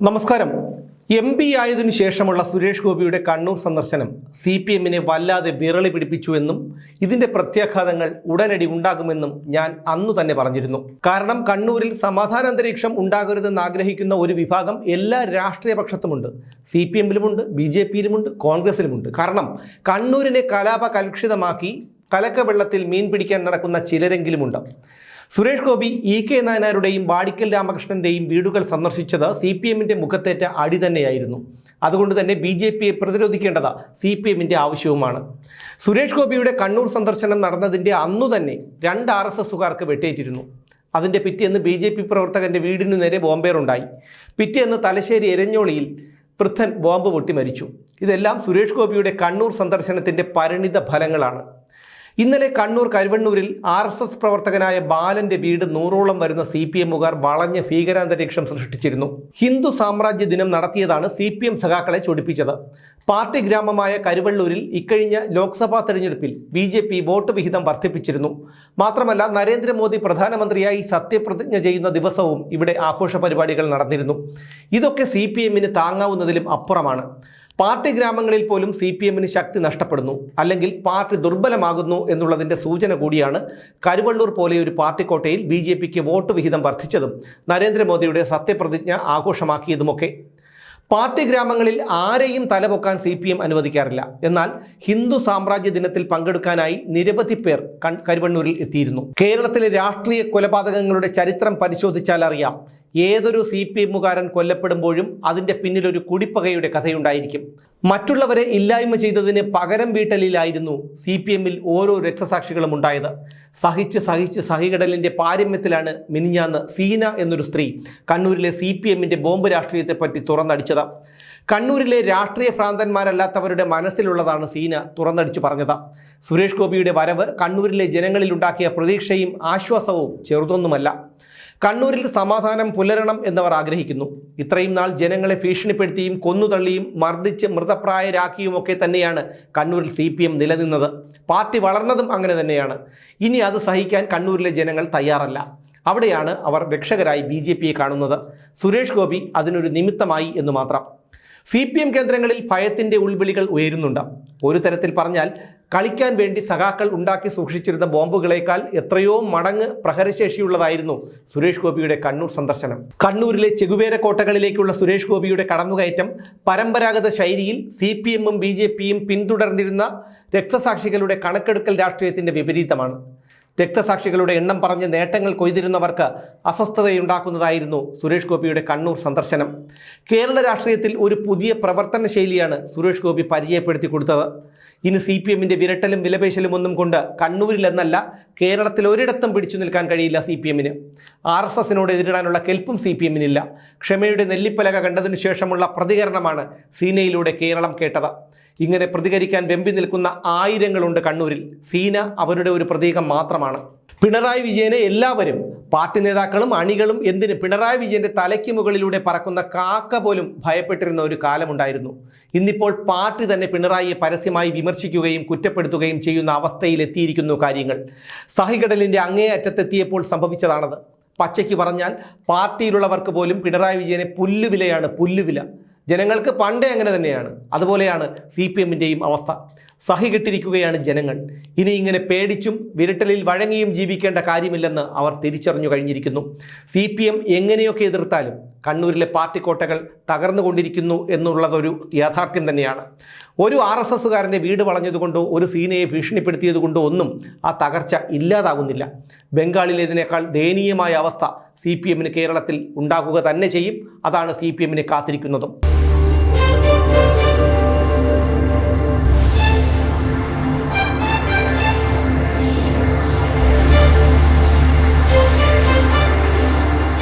നമസ്കാരം. M P ആയതിനു ശേഷമുള്ള സുരേഷ് ഗോപിയുടെ കണ്ണൂർ സന്ദർശനം സി പി എമ്മിനെ വല്ലാതെ വിരളി പിടിപ്പിച്ചുവെന്നും ഇതിന്റെ പ്രത്യാഘാതങ്ങൾ ഉടനടി ഉണ്ടാകുമെന്നും ഞാൻ അന്നു തന്നെ പറഞ്ഞിരുന്നു. കാരണം കണ്ണൂരിൽ സമാധാനാന്തരീക്ഷം ഉണ്ടാകരുതെന്ന് ആഗ്രഹിക്കുന്ന ഒരു വിഭാഗം എല്ലാ രാഷ്ട്രീയ പക്ഷത്തുമുണ്ട്. സി പി എമ്മിലുമുണ്ട് ബി ജെ പിയിലുമുണ്ട് കോൺഗ്രസിലുമുണ്ട്. കാരണം കണ്ണൂരിനെ കലാപ കലുഷിതമാക്കി കലക്കവെള്ളത്തിൽ മീൻ പിടിക്കാൻ നടക്കുന്ന ചിലരെങ്കിലും ചിലരെങ്കിലുമുണ്ട്? സുരേഷ് ഗോപി ഇ കെ നായനാരുടെയും വാടിക്കൽ രാമകൃഷ്ണന്റെയും വീടുകൾ സന്ദർശിച്ചത് സി പി എമ്മിന്റെ മുഖത്തേറ്റ അടി തന്നെയായിരുന്നു. അതുകൊണ്ട് തന്നെ ബി ജെ പിയെ പ്രതിരോധിക്കേണ്ടത് സി പി എമ്മിന്റെ ആവശ്യവുമാണ്. സുരേഷ് ഗോപിയുടെ കണ്ണൂർ സന്ദർശനം നടന്നതിന്റെ അന്നു തന്നെ രണ്ട് ആർ എസ് എസുകാർക്ക് വെട്ടേറ്റിരുന്നു. അതിന്റെ പിറ്റേന്ന് ബി ജെ പി പ്രവർത്തകന്റെ വീടിനു നേരെ ബോംബേറുണ്ടായി. പിറ്റേന്ന് തലശ്ശേരി എരഞ്ഞോളിയിൽ വൃദ്ധൻ ബോംബ് പൊട്ടി മരിച്ചു. ഇതെല്ലാം സുരേഷ് ഗോപിയുടെ കണ്ണൂർ സന്ദർശനത്തിന്റെ പരിണിത ഫലങ്ങളാണ്. ഇന്നലെ കണ്ണൂർ കരുവണ്ണൂരിൽ ആർ എസ് എസ് പ്രവർത്തകനായ ബാലന്റെ വീട് നൂറോളം വരുന്ന സി പി എമ്മുകാർ വളഞ്ഞ ഭീകരാന്തരീക്ഷം സൃഷ്ടിച്ചിരുന്നു. ഹിന്ദു സാമ്രാജ്യ ദിനം നടത്തിയതാണ് സി പി എം സഖാക്കളെ ചൊടിപ്പിച്ചത്. പാർട്ടി ഗ്രാമമായ കരുവള്ളൂരിൽ ഇക്കഴിഞ്ഞ ലോക്സഭാ തെരഞ്ഞെടുപ്പിൽ ബി ജെ പി വോട്ട് വിഹിതം വർദ്ധിപ്പിച്ചിരുന്നു. മാത്രമല്ല നരേന്ദ്രമോദി പ്രധാനമന്ത്രിയായി സത്യപ്രതിജ്ഞ ചെയ്യുന്ന ദിവസവും ഇവിടെ ആഘോഷ പരിപാടികൾ നടന്നിരുന്നു. ഇതൊക്കെ സി പി എമ്മിന് താങ്ങാവുന്നതിലും അപ്പുറമാണ്. പാർട്ടി ഗ്രാമങ്ങളിൽ പോലും സി പി എമ്മിന് ശക്തി നഷ്ടപ്പെടുന്നു അല്ലെങ്കിൽ പാർട്ടി ദുർബലമാകുന്നു എന്നുള്ളതിന്റെ സൂചന കൂടിയാണ് കരുവള്ളൂർ പോലെ ഒരു പാർട്ടി കോട്ടയിൽ ബി ജെ പിക്ക് വോട്ട് വിഹിതം വർദ്ധിച്ചതും നരേന്ദ്രമോദിയുടെ സത്യപ്രതിജ്ഞ ആഘോഷമാക്കിയതുമൊക്കെ. പാർട്ടി ഗ്രാമങ്ങളിൽ ആരെയും തലപൊക്കാൻ സി പി എം അനുവദിക്കാറില്ല. എന്നാൽ ഹിന്ദു സാമ്രാജ്യ ദിനത്തിൽ പങ്കെടുക്കാനായി നിരവധി പേർ കരുവണ്ണൂരിൽ എത്തിയിരുന്നു. കേരളത്തിലെ രാഷ്ട്രീയ കൊലപാതകങ്ങളുടെ ചരിത്രം പരിശോധിച്ചാൽ അറിയാം ഏതൊരു സി പി എമ്മുകാരൻ കൊല്ലപ്പെടുമ്പോഴും അതിന്റെ പിന്നിലൊരു കുടിപ്പകയുടെ കഥയുണ്ടായിരിക്കും. മറ്റുള്ളവരെ ഇല്ലായ്മ ചെയ്തതിന് പകരം വീട്ടലിലായിരുന്നു സി പി എമ്മിൽ ഓരോ രക്തസാക്ഷികളും ഉണ്ടായത്. സഹിച്ച് സഹിച്ച് സഹികടലിന്റെ പാരമ്യത്തിലാണ് മിനിഞ്ഞാന്ന് സീന എന്നൊരു സ്ത്രീ കണ്ണൂരിലെ സി പി എമ്മിന്റെ ബോംബ് രാഷ്ട്രീയത്തെപ്പറ്റി തുറന്നടിച്ചത്. കണ്ണൂരിലെ രാഷ്ട്രീയ ഭ്രാന്തന്മാരല്ലാത്തവരുടെ മനസ്സിലുള്ളതാണ് സീന തുറന്നടിച്ചു പറഞ്ഞത്. സുരേഷ് ഗോപിയുടെ വരവ് കണ്ണൂരിലെ ജനങ്ങളിലുണ്ടാക്കിയ പ്രതീക്ഷയും ആശ്വാസവും ചെറുതൊന്നുമല്ല. കണ്ണൂരിൽ സമാധാനം പുലരണം എന്നവർ ആഗ്രഹിക്കുന്നു. ഇത്രയും നാൾ ജനങ്ങളെ ഭീഷണിപ്പെടുത്തിയും കൊന്നുതള്ളിയും മർദ്ദിച്ച് മൃതപ്രായരാക്കിയുമൊക്കെ തന്നെയാണ് കണ്ണൂരിൽ സി പി എം നിലനിന്നത്. പാർട്ടി വളർന്നതും അങ്ങനെ തന്നെയാണ്. ഇനി അത് സഹിക്കാൻ കണ്ണൂരിലെ ജനങ്ങൾ തയ്യാറല്ല. അവിടെയാണ് അവർ രക്ഷകരായി ബി ജെ പിയെ കാണുന്നത്. സുരേഷ് ഗോപി അതിനൊരു നിമിത്തമായി എന്ന് മാത്രം. സി പി എം കേന്ദ്രങ്ങളിൽ ഭയത്തിന്റെ ഉൾവിളികൾ ഉയരുന്നുണ്ട്. ഒരു തരത്തിൽ പറഞ്ഞാൽ കളിക്കാൻ വേണ്ടി സഖാക്കൾ ഉണ്ടാക്കി സൂക്ഷിച്ചിരുന്ന ബോംബുകളേക്കാൾ എത്രയോ മടങ്ങ് പ്രഹരശേഷിയുള്ളതായിരുന്നു സുരേഷ് ഗോപിയുടെ കണ്ണൂർ സന്ദർശനം. കണ്ണൂരിലെ ചെകുവേര കോട്ടകളിലേക്കുള്ള സുരേഷ് ഗോപിയുടെ കടന്നുകയറ്റം പരമ്പരാഗത ശൈലിയിൽ സി പി എമ്മും ബി ജെ പിയും പിന്തുടർന്നിരുന്ന രക്തസാക്ഷികളുടെ കണക്കെടുക്കൽ രാഷ്ട്രീയത്തിന്റെ വിപരീതമാണ്. രക്തസാക്ഷികളുടെ എണ്ണം പറഞ്ഞ് നേട്ടങ്ങൾ കൊയ്തിരുന്നവർക്ക് അസ്വസ്ഥതയുണ്ടാക്കുന്നതായിരുന്നു സുരേഷ് ഗോപിയുടെ കണ്ണൂർ സന്ദർശനം. കേരള രാഷ്ട്രീയത്തിൽ ഒരു പുതിയ പ്രവർത്തന ശൈലിയാണ് സുരേഷ് ഗോപി പരിചയപ്പെടുത്തി കൊടുത്തത്. ഇനി സി പി എമ്മിന്റെ വിരട്ടലും വിലപേശലും ഒന്നും കൊണ്ട് കണ്ണൂരിലെന്നല്ല കേരളത്തിൽ ഒരിടത്തും പിടിച്ചു നിൽക്കാൻ കഴിയില്ല സി പി എമ്മിന് ആർ എസ് എസിനോട് എതിരിടാനുള്ള കെൽപ്പും സി പി എമ്മിനില്ല ക്ഷമയുടെ നെല്ലിപ്പലക കണ്ടതിനു ശേഷമുള്ള പ്രതികരണമാണ് സീനയിലൂടെ കേരളം കേട്ടത്. ഇങ്ങനെ പ്രതികരിക്കാൻ വെമ്പി നിൽക്കുന്ന ആയിരങ്ങളുണ്ട് കണ്ണൂരിൽ. സീന അവരുടെ ഒരു പ്രതീകം മാത്രമാണ്. പിണറായി വിജയനെ എല്ലാവരും പാർട്ടി നേതാക്കളും അണികളും എന്തിന് പിണറായി വിജയന്റെ തലയ്ക്ക് മുകളിലൂടെ പറക്കുന്ന കാക്ക പോലും ഭയപ്പെട്ടിരുന്ന ഒരു കാലമുണ്ടായിരുന്നു. ഇന്നിപ്പോൾ പാർട്ടി തന്നെ പിണറായിയെ പരസ്യമായി വിമർശിക്കുകയും കുറ്റപ്പെടുത്തുകയും ചെയ്യുന്ന അവസ്ഥയിലെത്തിയിരിക്കുന്നു കാര്യങ്ങൾ. സഹികടലിന്റെ അങ്ങേ അറ്റത്തെത്തിയപ്പോൾ സംഭവിച്ചതാണത്. പച്ചയ്ക്ക് പറഞ്ഞാൽ പാർട്ടിയിലുള്ളവർക്ക് പോലും പിണറായി വിജയനെ പുല്ലുവിലയാണ് പുല്ലുവില. ജനങ്ങൾക്ക് പണ്ടേ അങ്ങനെ തന്നെയാണ്. അതുപോലെയാണ് സി പി എമ്മിന്റെയും അവസ്ഥ. സഹികെട്ടിരിക്കുകയാണ് ജനങ്ങൾ. ഇനി ഇങ്ങനെ പേടിച്ചും വിരട്ടലിൽ വഴങ്ങിയും ജീവിക്കേണ്ട കാര്യമില്ലെന്ന് അവർ തിരിച്ചറിഞ്ഞു കഴിഞ്ഞിരിക്കുന്നു. സി പി എം എങ്ങനെയൊക്കെ എതിർത്താലും കണ്ണൂരിലെ പാർട്ടി കോട്ടകൾ തകർന്നുകൊണ്ടിരിക്കുന്നു എന്നുള്ളതൊരു യാഥാർത്ഥ്യം തന്നെയാണ്. ഒരു ആർ എസ് എസ്സുകാരന്റെ വീട് വളഞ്ഞതുകൊണ്ടോ ഒരു സീനയെ ഭീഷണിപ്പെടുത്തിയതുകൊണ്ടോ ഒന്നും ആ തകർച്ച ഇല്ലാതാകുന്നില്ല. ബംഗാളിലേതിനേക്കാൾ ദയനീയമായ അവസ്ഥ സി പി എമ്മിന് കേരളത്തിൽ ഉണ്ടാകുക തന്നെ ചെയ്യും. അതാണ് സി പി എമ്മിനെ കാത്തിരിക്കുന്നതും.